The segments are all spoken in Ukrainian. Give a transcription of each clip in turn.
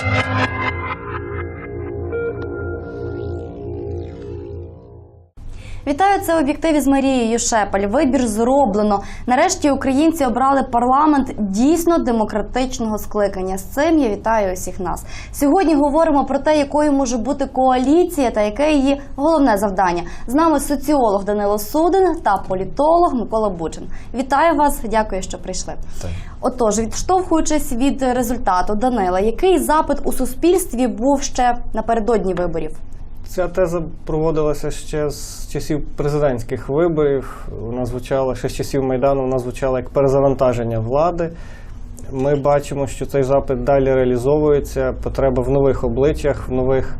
Thank you. Вітаю це об'єктиві з Марією Шепель. Вибір зроблено. Нарешті українці обрали парламент дійсно демократичного скликання. З цим я вітаю усіх нас. Сьогодні говоримо про те, якою може бути коаліція та яке її головне завдання. З нами соціолог Данило Судин та політолог Микола Бучин. Вітаю вас, дякую, що прийшли. Отож, відштовхуючись від результату Данила, який запит у суспільстві був ще напередодні виборів? Ця теза проводилася ще з часів президентських виборів. Вона звучала ще з часів Майдану, вона звучала як перезавантаження влади. Ми бачимо, що цей запит далі реалізовується. Потреба в нових обличчях, в нових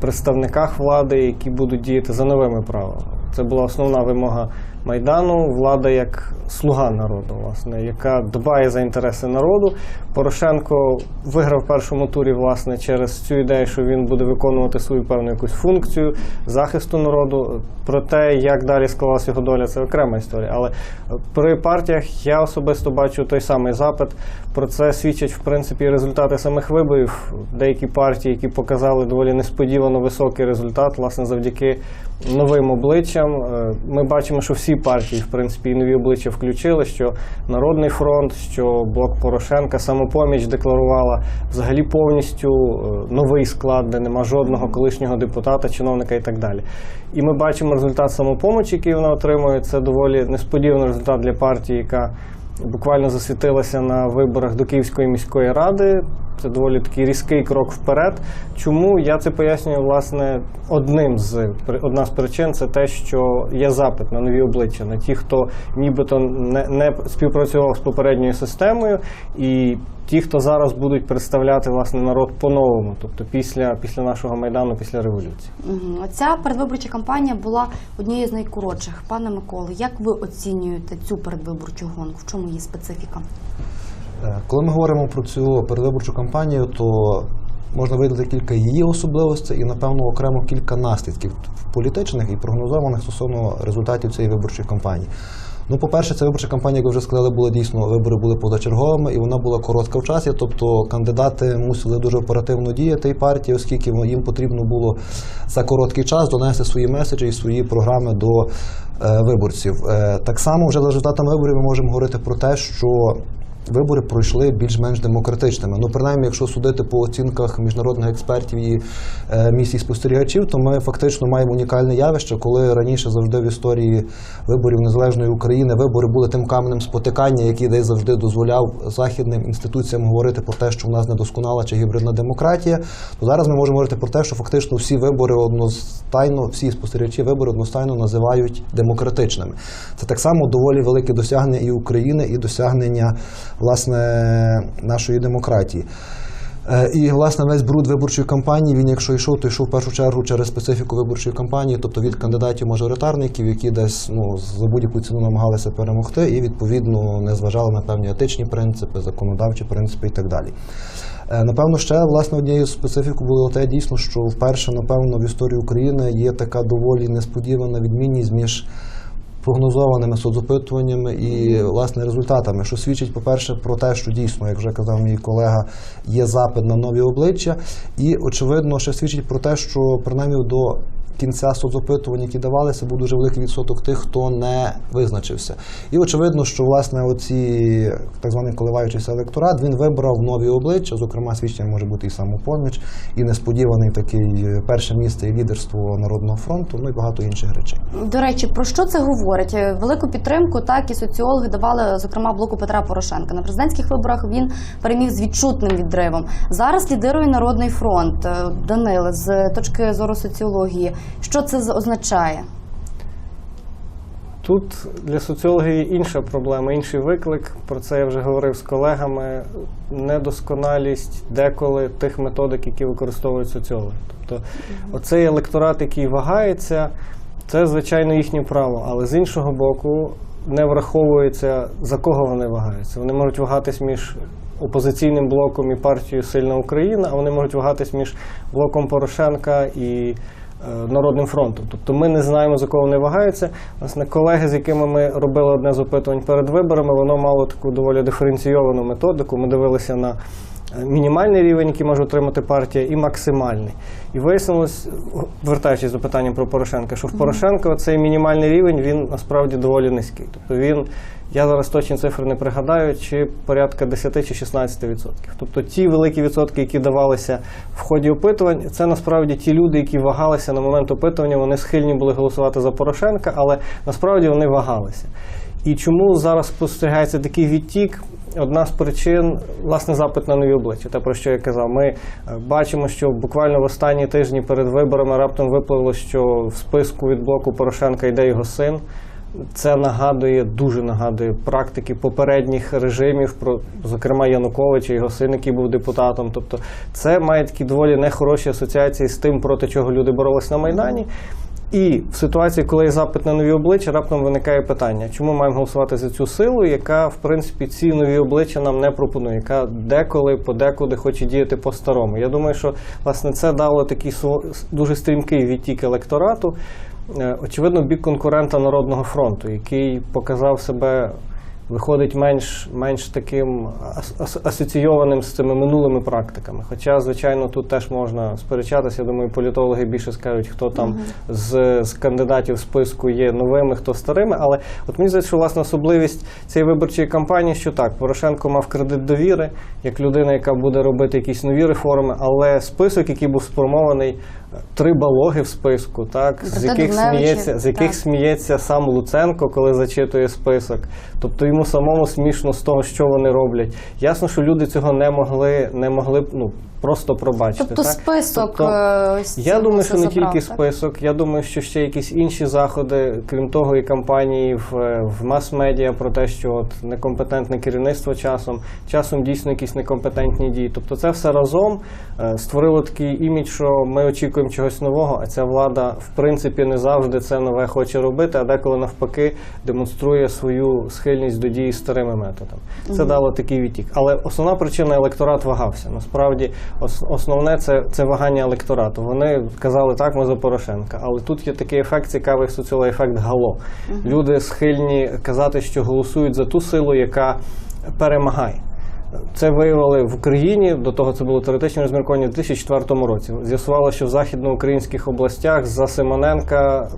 представниках влади, які будуть діяти за новими правилами. Це була основна вимога Майдану. Влада як слуга народу, власне, яка дбає за інтереси народу. Порошенко виграв в першому турі, власне, через цю ідею, що він буде виконувати свою певну якусь функцію захисту народу. Про те, як далі склалася його доля, це окрема історія. Але при партіях я особисто бачу той самий запит. Про це свідчать в принципі результати самих виборів. Деякі партії, які показали доволі несподівано високий результат, власне, завдяки новим обличчям. Е, Ми бачимо, що всі партії, в принципі, і нові обличчя включили, що Народний фронт, що блок Порошенка, самопоміч декларувала взагалі повністю е, новий склад, де нема жодного колишнього депутата, чиновника і так далі. І ми бачимо результат самопомочі, який вона отримує. Це доволі несподіваний результат для партії, яка буквально засвітилася на виборах до Київської міської ради. Це доволі такий різкий крок вперед. Чому я це пояснюю власне одним з одна з причин це те, що є запит на нові обличчя, на ті, хто нібито не, не співпрацював з попередньою системою, і ті, хто зараз будуть представляти власне народ по-новому, тобто після, після нашого майдану, після революції. Мгм. Оця передвиборча кампанія була однією з найкоротших. Пане Миколо, як ви оцінюєте цю передвиборчу гонку? В чому її специфіка? Е, Коли ми говоримо про цю передвиборчу кампанію, то можна видати кілька її особливостей і, напевно, окремо кілька наслідків політичних і прогнозованих стосовно результатів цієї виборчої кампанії. Ну, по-перше, ця виборча кампанія, як ви вже сказали, була дійсно вибори були позачерговими, і вона була коротка в часі. Тобто кандидати мусили дуже оперативно діяти і партії, оскільки їм потрібно було за короткий час донести свої меседжі і свої програми до е, виборців. Е, так само, вже за результатами виборів, ми можемо говорити про те, що Вибори пройшли більш-менш демократичними. Ну, принаймні, якщо судити по оцінках міжнародних експертів і е, місій спостерігачів, то ми фактично маємо унікальне явище, коли раніше завжди в історії виборів незалежної України вибори були тим каменем спотикання, який десь завжди дозволяв західним інституціям говорити про те, що в нас недосконала чи гібридна демократія. То зараз ми можемо говорити про те, що фактично всі вибори одностайно, всі спостерігачі вибори одностайно називають демократичними. Це так само доволі велике досягнення і України, і досягнення власне нашої демократії. Е, І власне весь бруд виборчої кампанії, він якщо йшов, то йшов в першу чергу через специфіку виборчої кампанії, тобто від кандидатів-мажоритарників, які десь ну за будь-яку ціну намагалися перемогти, і відповідно не зважали на певні етичні принципи, законодавчі принципи і так далі. Е, Напевно, ще власне однією з специфік було те дійсно, що вперше, напевно, в історії України є така доволі несподівана відмінність між прогнозованими соцопитуваннями і власне результатами, що свідчить, по-перше, про те, що дійсно, як вже казав мій колега, є запит на нові обличчя, і очевидно, ще свідчить про те, що принаймні до кінця соцопитувань, які давалися, був дуже великий відсоток тих, хто не визначився. І очевидно, що власне оці так званий коливаючийся електорат він вибрав нові обличчя. Зокрема, свідчення може бути і самопоміч, і несподіваний такий перше місце і лідерство народного фронту, ну і багато інших речей. До речі, про що це говорить? Велику підтримку так і соціологи давали, зокрема, блоку Петра Порошенка. На президентських виборах він переміг з відчутним відривом. Зараз лідирує Народний фронт. Даниле, з точки зору соціології, що це означає? Тут для соціологів є інша проблема, інший виклик. Про це я вже говорив з колегами. Недосконалість деколи тих методик, які використовують соціологи. Тобто, оцей електорат, який вагається, це звичайно їхнє право, але з іншого боку, не враховується за кого вони вагаються. Вони можуть вагатись між опозиційним блоком і партією Сильна Україна, а вони можуть вагатись між блоком Порошенка і Народним фронтом. Тобто ми не знаємо, за кого вони вагаються. Власне, колеги, з якими ми робили одне з опитувань перед виборами, воно мало таку доволі диференційовану методику. Ми дивилися на е, мінімальний рівень, який може отримати партія, і максимальний. І вияснилось, вертаючись до питання про Порошенка, що в Порошенка цей мінімальний рівень він насправді доволі низький. Тобто він, я зараз точні цифри не пригадаю, чи порядка 10 чи 16 відсотків. Тобто ті великі відсотки, які давалися в ході опитувань, це насправді ті люди, які вагалися на момент опитування, вони схильні були голосувати за Порошенка, але насправді вони вагалися. І чому зараз спостерігається такий відтік? Одна з причин власне запит на нові обличчя. Те про що я казав. Ми е, бачимо, що буквально в останні тижні перед виборами раптом випливло, що в списку від блоку Порошенка йде його син. Це нагадує, дуже нагадує практики попередніх режимів, про зокрема Януковича, його син, який був депутатом. Тобто, це має такі доволі нехороші асоціації з тим, проти чого люди боролись на майдані. І в ситуації, коли є запит на нові обличчя, раптом виникає питання, чому маємо голосувати за цю силу, яка в принципі ці нові обличчя нам не пропонує, яка деколи подекуди хоче діяти по-старому. Я думаю, що власне це дало такий дуже стрімкий відтік електорату. Е, Очевидно, бік конкурента Народного фронту, який показав себе. Виходить менш, менш таким ас- ас- асоційованим з цими минулими практиками. Хоча, звичайно, тут теж можна сперечатися. Я думаю, політологи більше скажуть, хто там з, з кандидатів в списку є новими, хто старими. Але от мені здається, що власне особливість цієї виборчої кампанії, що так, Порошенко мав кредит довіри як людина, яка буде робити якісь нові реформи, але список, який був сформований, три балоги в списку, так з яких сміється, з яких так. сміється сам Луценко, коли зачитує список. Тобто йому самому смішно з того, що вони роблять. Ясно, що люди цього не могли, не могли ну просто пробачити. Тобто так? список Тобто, е, ось я думаю, що не забрав, тільки так? список. Я думаю, що ще якісь інші заходи, крім того, і кампанії в, в мас-медіа про те, що от некомпетентне керівництво часом, часом дійсно якісь некомпетентні дії. Тобто, це все разом е, створило такий імідж, що ми очікуємо чогось нового, а ця влада в принципі не завжди це нове хоче робити, а деколи навпаки демонструє свою схильність до дії старими методами. Це дало такий відтік. Але основна причина електорат вагався. Насправді, основне це, це вагання електорату. Вони казали так, ми за Порошенка. Але тут є такий ефект, цікавий соціологій ефект гало. Люди схильні казати, що голосують за ту силу, яка перемагає. Це виявили в Україні. До того це було теоретичне розмірковання у 2004 році. З'ясувало, що в західноукраїнських областях за Симоненка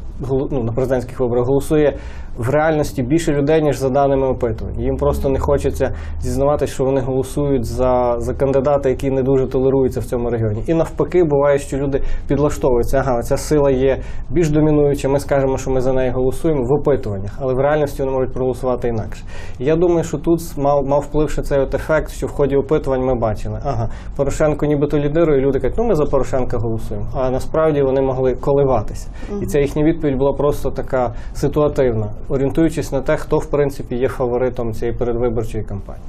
ну, на президентських виборах голосує в реальності більше людей, ніж за даними опитувань. Їм просто не хочеться зізнавати, що вони голосують за, за кандидата, який не дуже толерується в цьому регіоні. І навпаки, буває, що люди підлаштовуються. Ага, ця сила є більш домінуюча. Ми скажемо, що ми за неї голосуємо в опитуваннях, але в реальності вони можуть проголосувати інакше. І я думаю, що тут мав, мав вплив ще цей от ефект, що в ході опитувань ми бачили, ага, Порошенко нібито лідирує, люди кажуть, ну ми за Порошенка голосуємо. А насправді вони могли коливатися. І ця їхня відповідь була просто така ситуативна, орієнтуючись на те, хто в принципі є фаворитом цієї передвиборчої кампанії.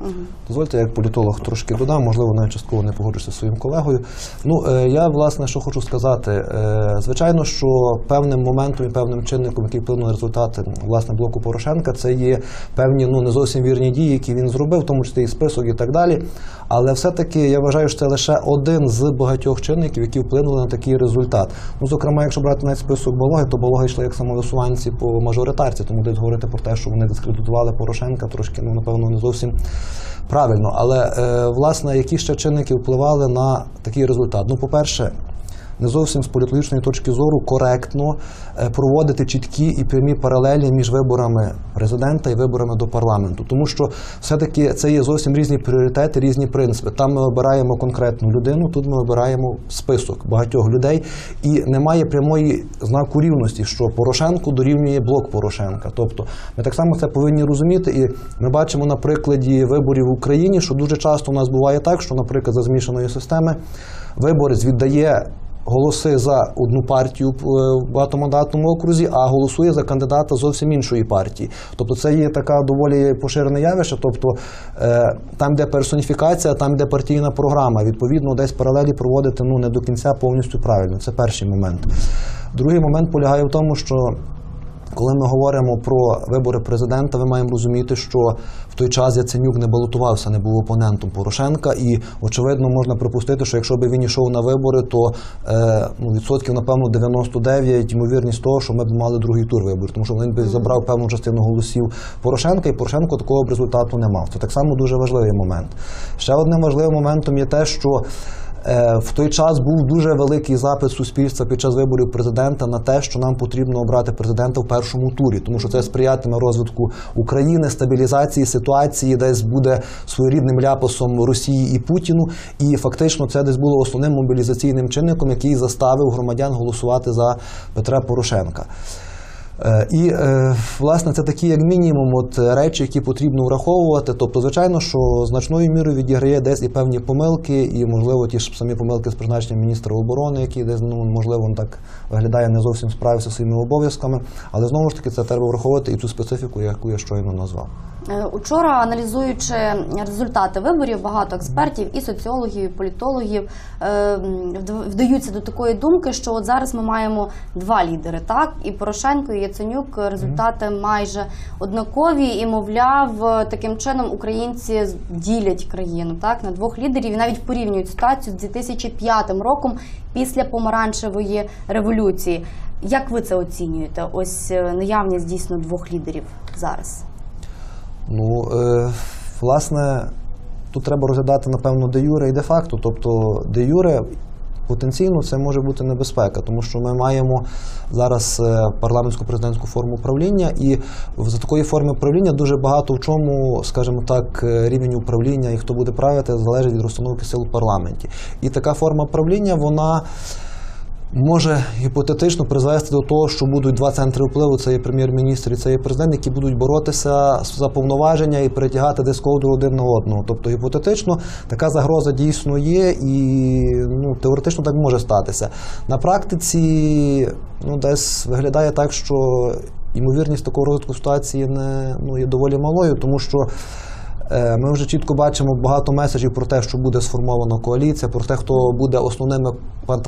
Дозвольте, як політолог трошки додам, можливо, навіть частково не погоджуся зі своїм колегою. Ну, е, я власне що хочу сказати. Е, Звичайно, що певним моментом і певним чинником, який вплинув на результати власне блоку Порошенка, це є певні ну не зовсім вірні дії, які він зробив, в тому числі і список і так далі. Але все-таки я вважаю, що це лише один з багатьох чинників, які вплинули на такий результат. Ну, зокрема, якщо брати навіть список Балоги, то Балоги йшли як самовисуванці по мажоритарці, тому десь говорити про те, що вони дискредитували Порошенка, трошки ну напевно не зовсім правильно. Але е, власне, які ще чинники впливали на такий результат? Ну, по-перше, не зовсім з політологічної точки зору коректно е, проводити чіткі і прямі паралелі між виборами президента і виборами до парламенту, тому що все-таки це є зовсім різні пріоритети, різні принципи. Там ми обираємо конкретну людину, тут ми обираємо список багатьох людей, і немає прямої знаку рівності, що Порошенко дорівнює блок Порошенка. Тобто ми так само це повинні розуміти, і ми бачимо на прикладі виборів в Україні, що дуже часто у нас буває так, що, наприклад, за змішаної системи виборець віддає голоси за одну партію в е, багатомандатному окрузі, а голосує за кандидата зовсім іншої партії. Тобто це є така доволі поширене явище. Тобто е, там, де персоніфікація, там, де партійна програма, відповідно, десь паралелі проводити ну не до кінця повністю правильно. Це перший момент. Другий момент полягає в тому, що Коли ми говоримо про вибори президента, ми маємо розуміти, що в той час Яценюк не балотувався, не був опонентом Порошенка, і очевидно можна припустити, що якщо б він йшов на вибори, то е, ну, відсотків напевно 99 ймовірність того, що ми б мали другий тур виборів, тому що він би забрав певну частину голосів Порошенка, і Порошенко такого б результату не мав. Це так само дуже важливий момент. Ще одним важливим моментом є те, що В той час був дуже великий запит суспільства під час виборів президента на те, що нам потрібно обрати президента в першому турі, тому що це сприятиме розвитку України, стабілізації ситуації, десь буде своєрідним ляпасом Росії і Путіну. І фактично це десь було основним мобілізаційним чинником, який заставив громадян голосувати за Петра Порошенка. Е, І е, власне це такі, як мінімум, от е, речі, які потрібно враховувати. Тобто, звичайно, що значною мірою відіграє десь і певні помилки, і можливо ті ж самі помилки з призначенням міністра оборони, який десь ну можливо так виглядає, не зовсім справився своїми обов'язками. Але знову ж таки це треба враховувати і цю специфіку, яку я щойно назвав. Учора, аналізуючи результати виборів, багато експертів і соціологів, і політологів вдаються до такої думки, що от зараз ми маємо два лідери, так і Порошенко, і Яценюк. Результати майже однакові, і мовляв, е, таким чином українці ділять країну так на двох лідерів і навіть порівнюють ситуацію з 2005 роком після помаранчевої революції. Як ви це оцінюєте? Ось е, наявність дійсно двох лідерів зараз. Ну, е, власне, тут треба розглядати, напевно, де юре і де факто. Тобто, де юре потенційно це може бути небезпека, тому що ми маємо зараз е, парламентську президентську форму управління, і за такої форми управління дуже багато в чому, скажімо так, е, рівень управління і хто буде правити, залежить від розстановки сил в парламенті. І така форма правління, вона може гіпотетично призвести до того, що будуть два центри впливу: це є прем'єр-міністр і це є президент, які будуть боротися за повноваження і перетягати десь ковдру один на одного. Тобто, гіпотетично така загроза дійсно є, і ну теоретично так може статися. На практиці ну десь виглядає так, що ймовірність такого розвитку ситуації не ну є доволі малою, тому що. Е, Ми вже чітко бачимо багато меседжів про те, що буде сформована коаліція, про те, хто буде основними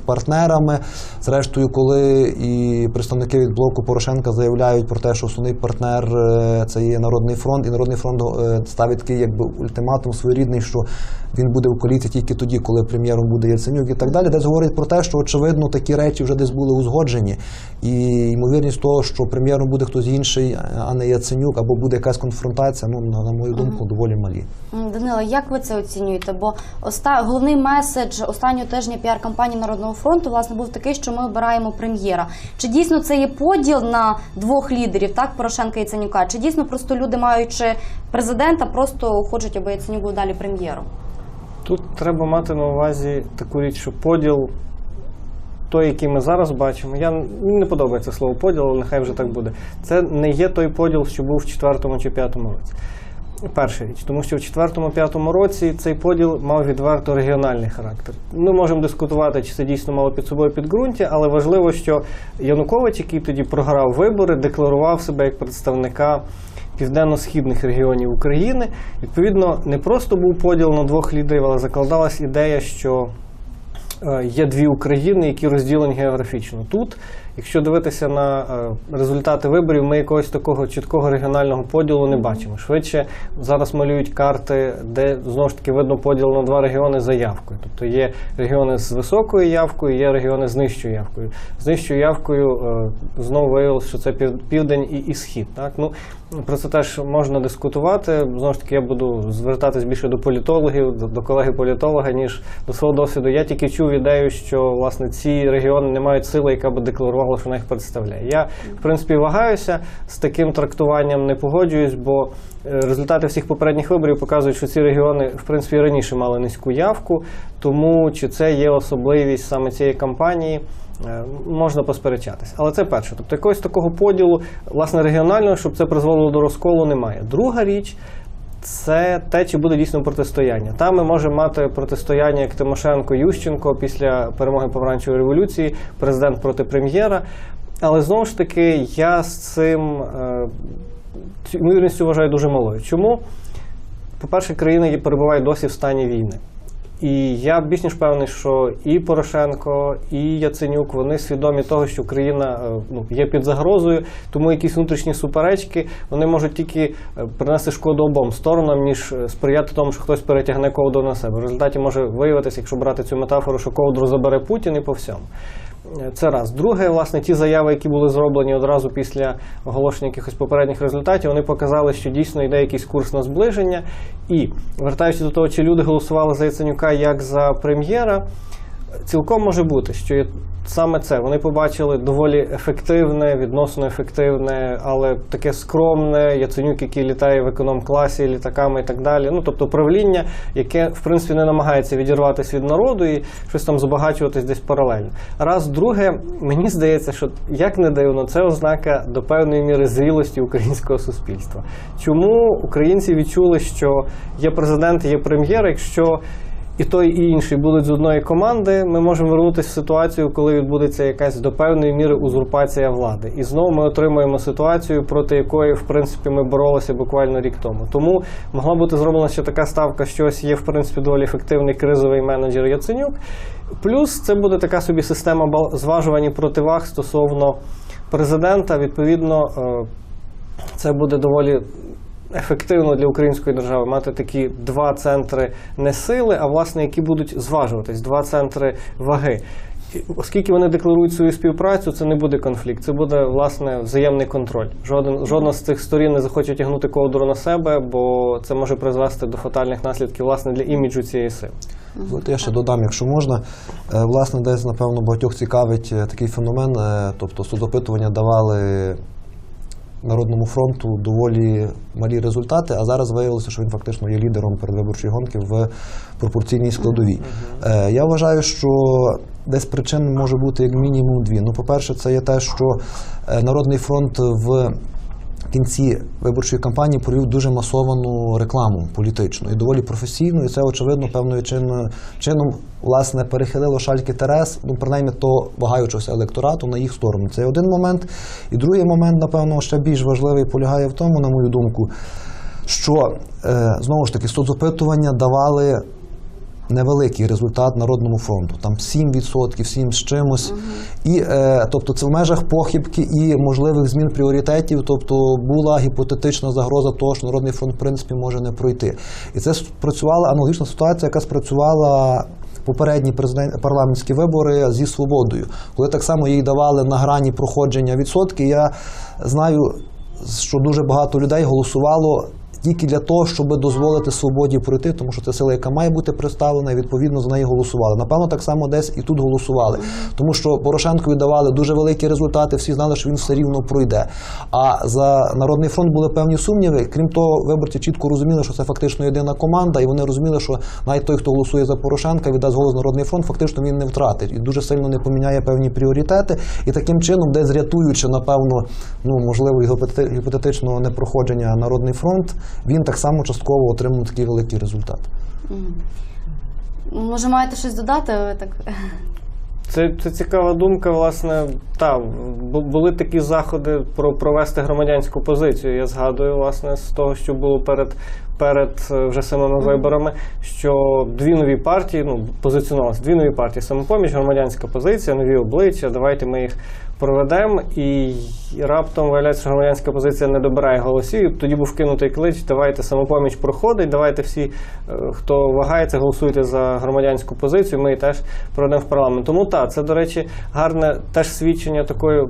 партнерами. Зрештою, коли і представники від блоку Порошенка заявляють про те, що основний партнер е, це є Народний фронт, і Народний фронт е, ставить такий якби ультиматум своєрідний, що він буде в коаліції тільки тоді, коли прем'єром буде Яценюк і так далі. Десь говорить про те, що очевидно такі речі вже десь були узгоджені, і ймовірність того, що прем'єром буде хтось інший, а не Яценюк, або буде якась конфронтація, ну на на мою думку, доволі малі. М, Данило, як ви це оцінюєте? Бо оста... головний меседж останнього тижня піар-кампанії Народного фронту власне був такий, що ми обираємо прем'єра. Чи дійсно це є поділ на двох лідерів, так Порошенка і Яценюка? Чи дійсно просто люди, маючи президента, просто хочуть, аби Яценюк був далі прем'єром? Тут треба мати на увазі таку річ, що поділ, той, який ми зараз бачимо, я мені не подобається слово поділ, але нехай вже так буде. Це не є той поділ, що був в 4 чи 5 році. Перша річ, тому що в 4-5 році цей поділ мав відверто регіональний характер. Ми можемо дискутувати, чи це дійсно мало під собою підґрунтя, але важливо, що Янукович, який тоді програв вибори, декларував себе як представника південно-східних регіонів України. Відповідно, не просто був поділ на двох лідерів, але закладалась ідея, що е, є дві України, які розділені географічно. Тут, якщо дивитися на е, результати виборів, ми якогось такого чіткого регіонального поділу не бачимо. Швидше зараз малюють карти, де знову ж таки видно поділ на два регіони за явкою. Тобто є регіони з високою явкою, є регіони з нижчою явкою. З нижчою явкою е, знову виявилося, що це пів- південь і, і схід. Так? Ну, про це теж можна дискутувати. Знову ж таки, я буду звертатись більше до політологів, до, до колеги політолога, ніж до свого досвіду. Я тільки чув ідею, що власне ці регіони не мають сили, яка би декларувала, що вона їх представляє. Я, в принципі, вагаюся з таким трактуванням, не погоджуюсь, бо е, результати всіх попередніх виборів показують, що ці регіони, в принципі, раніше мали низьку явку. Тому чи це є особливість саме цієї кампанії? Е, Можна посперечатися, але це перше. Тобто якогось такого поділу, власне, регіонального, щоб це призвело до розколу, немає. Друга річ це те, чи буде дійсно протистояння. Там ми можемо мати протистояння як Тимошенко Ющенко після перемоги помаранчевої революції, президент проти прем'єра. Але знову ж таки, я з цим е, ймовірністю вважаю дуже малою. Чому? По-перше, країна перебуває досі в стані війни. І я більш ніж певний, що і Порошенко, і Яценюк вони свідомі того, що Україна е, ну, є під загрозою, тому якісь внутрішні суперечки вони можуть тільки е, принести шкоду обом сторонам, ніж е, сприяти тому, що хтось перетягне ковдру на себе. В результаті може виявитися, якщо брати цю метафору, що ковдру забере Путін і по всьому. Це раз. Друге, власне, ті заяви, які були зроблені одразу після оголошення якихось попередніх результатів, вони показали, що дійсно йде якийсь курс на зближення. І вертаючись до того, чи люди голосували за Яценюка як за прем'єра, цілком може бути, що саме це. Вони побачили доволі ефективне, відносно ефективне, але таке скромне Яценюк, який літає в економ-класі літаками і так далі. Ну тобто правління, яке в принципі не намагається відірватися від народу і щось там збагачуватись десь паралельно. Раз друге, мені здається, що як не дивно, це ознака до певної міри зрілості українського суспільства. Чому українці відчули, що є президент, є прем'єр, якщо і той, і інший будуть з одної команди, ми можемо вернутися в ситуацію, коли відбудеться якась до певної міри узурпація влади. І знову ми отримуємо ситуацію, проти якої, в принципі, ми боролися буквально рік тому. Тому могла бути зроблена ще така ставка, що ось є, в принципі, доволі ефективний кризовий менеджер Яценюк. Плюс це буде така собі система зважувань противаг стосовно президента. Відповідно, е, це буде доволі ефективно для української держави мати такі два центри не сили, а власне, які будуть зважуватись, два центри ваги. Оскільки вони декларують свою співпрацю, це не буде конфлікт, це буде власне взаємний контроль. Жоден жодна з цих сторін не захоче тягнути ковдру на себе, бо це може призвести до фатальних наслідків власне для іміджу цієї сили. От я ще додам, якщо можна. Е, Власне, десь, напевно, багатьох цікавить е, такий феномен. е, Тобто соцопитування давали Народному фронту доволі малі результати, а зараз виявилося, що він фактично є лідером передвиборчої гонки в пропорційній складовій. Е, Я вважаю, що десь причин може бути як мінімум дві. Ну, по-перше, це є те, що е, Народний фронт в кінці виборчої кампанії провів дуже масовану рекламу політичну і доволі професійну, і це очевидно певною чином, чином власне перехилило шальки Терес, ну принаймні то вагаючогося електорату на їх сторону. Це один момент. І другий момент, напевно, ще більш важливий полягає в тому, на мою думку, що е, знову ж таки соцопитування давали невеликий результат Народному фронту, там 7%, 7 з чимось. І, е, тобто це в межах похибки і можливих змін пріоритетів, тобто була гіпотетична загроза того, що Народний фронт, в принципі, може не пройти. І це спрацювала аналогічна ситуація, яка спрацювала. Попередні президент парламентські вибори зі свободою, коли так само їй давали на грані проходження відсотки. Я знаю, що дуже багато людей голосувало тільки для того, щоб дозволити свободі пройти, тому що це сила, яка має бути представлена, і відповідно за неї голосували. Напевно, так само десь і тут голосували, тому що Порошенкові давали дуже великі результати. Всі знали, що він все рівно пройде. А за народний фронт були певні сумніви. Крім того, виборці чітко розуміли, що це фактично єдина команда, і вони розуміли, що навіть той, хто голосує за Порошенка, віддасть голос народний фронт, фактично він не втратить і дуже сильно не поміняє певні пріоритети. І таким чином, десь рятуючи, напевно, ну можливо, гіпотети- гіпотетичного непроходження народний фронт, він так само частково отримав такий великий результат. Може, маєте щось додати? Ви так Це, це цікава думка. Власне, та були такі заходи про провести громадянську позицію. Я згадую, власне, з того, що було перед, перед е, вже самими виборами, що дві нові партії, ну позиціонувалися дві нові партії самопоміч, громадянська позиція, нові обличчя. Давайте ми їх проведемо. І раптом виявляється, що громадянська позиція не добирає голосів. І тоді був кинутий клич. Давайте самопоміч проходить. Давайте всі, е, хто вагається, голосуйте за громадянську позицію. Ми теж проведемо в парламент. Тому так, це, до речі, гарне теж свідчення такої.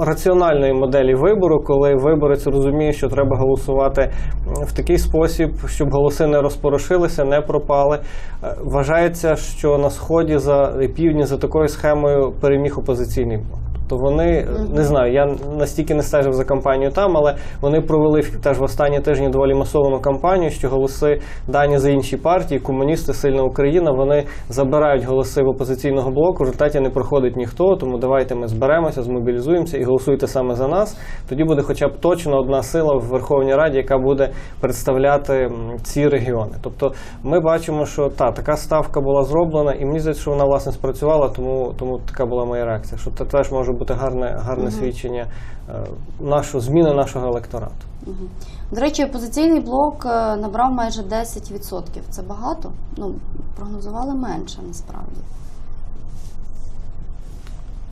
Раціональної моделі вибору, коли виборець розуміє, що треба голосувати в такий спосіб, щоб голоси не розпорошилися, не пропали. Е, Вважається, що на сході за і півдні за такою схемою переміг опозиційний блок. То вони е, не знаю, я настільки не стежив за кампанією там, але вони провели теж в останні тижні доволі масовану кампанію, що голоси дані за інші партії, комуністи, сильна Україна, вони забирають голоси в опозиційного блоку. В результаті не проходить ніхто. Тому давайте ми зберемося, змобілізуємося і голосуйте саме за нас. Тоді буде хоча б точно одна сила в Верховній Раді, яка буде представляти ці регіони. Тобто ми бачимо, що та така ставка була зроблена, і мені здається, що вона власне спрацювала, тому, тому така була моя реакція. Що це теж може бути гарне, гарне свідчення е, нашу, зміни нашого електорату. Мгм. До речі, опозиційний блок е, набрав майже 10%. Це багато? Ну, прогнозували менше насправді.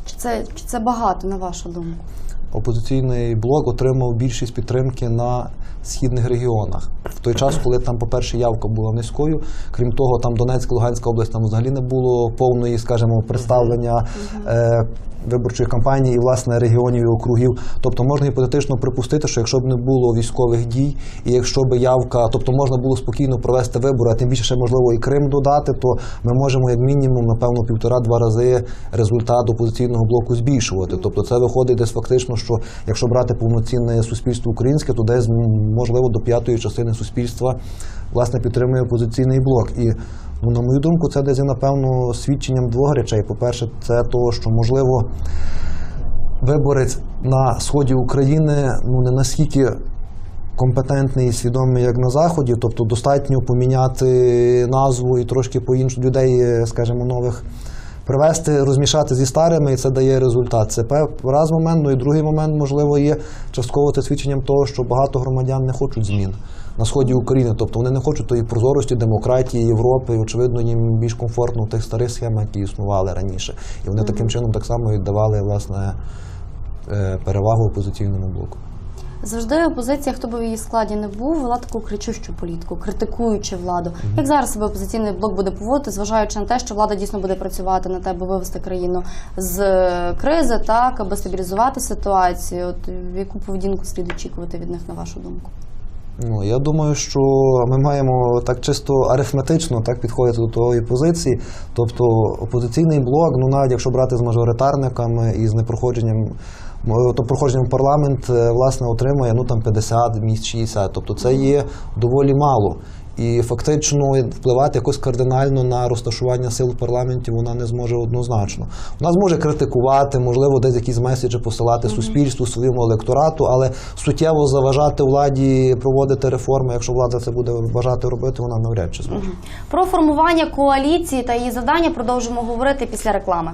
Чи це, чи це багато, на вашу думку? Опозиційний блок отримав більшість підтримки на східних регіонах. В той час, коли там, по-перше, явка була низькою. Крім того, там Донецька, Луганська область там взагалі не було повної, скажімо, представлення е, виборчої кампанії і власне регіонів і округів. Тобто можна гіпотетично припустити, що якщо б не було військових дій, і якщо б явка, тобто можна було спокійно провести вибори, а тим більше ще можливо і Крим додати, то ми можемо як мінімум, напевно, півтора-два рази результат опозиційного блоку збільшувати. Тобто це виходить десь фактично, що якщо брати повноцінне суспільство українське, то десь можливо до п'ятої частини суспільства власне підтримує опозиційний блок. І на мою думку, це десь напевно свідченням двох речей. По-перше, це того, що можливо виборець на сході України ну не настільки компетентний і свідомий, як на заході, тобто достатньо поміняти назву і трошки по іншому людей, скажімо, нових. Привести, розмішати зі старими, і це дає результат. Це раз момент. Ну і другий момент, можливо, є частково це свідченням того, що багато громадян не хочуть змін на сході України. Тобто вони не хочуть тої прозорості, демократії, Європи. І, очевидно, їм більш комфортно в тих старих схемах, які існували раніше. І вони таким чином так само віддавали власне е, перевагу опозиційному блоку. Завжди опозиція, хто би в її складі не був, вела таку кричущу політику, критикуючи владу. Як зараз себе опозиційний блок буде поводити, зважаючи на те, що влада дійсно буде працювати на те, аби вивести країну з е, кризи, так аби стабілізувати ситуацію? От е, яку поведінку слід очікувати від них, на вашу думку? Ну, я думаю, що ми маємо так чисто арифметично так підходити до тої позиції. Тобто опозиційний блок, ну навіть якщо брати з мажоритарниками і з непроходженням, то проходженням в парламент, е, власне, отримує ну там 50 місць 60. Тобто це є доволі мало. І фактично впливати якось кардинально на розташування сил в парламенті вона не зможе однозначно. Вона зможе критикувати, можливо, десь якісь меседжі посилати суспільству, своєму електорату, але суттєво заважати владі проводити реформи, якщо влада це буде бажати робити, вона навряд чи зможе. Про формування коаліції та її завдання продовжимо говорити після реклами.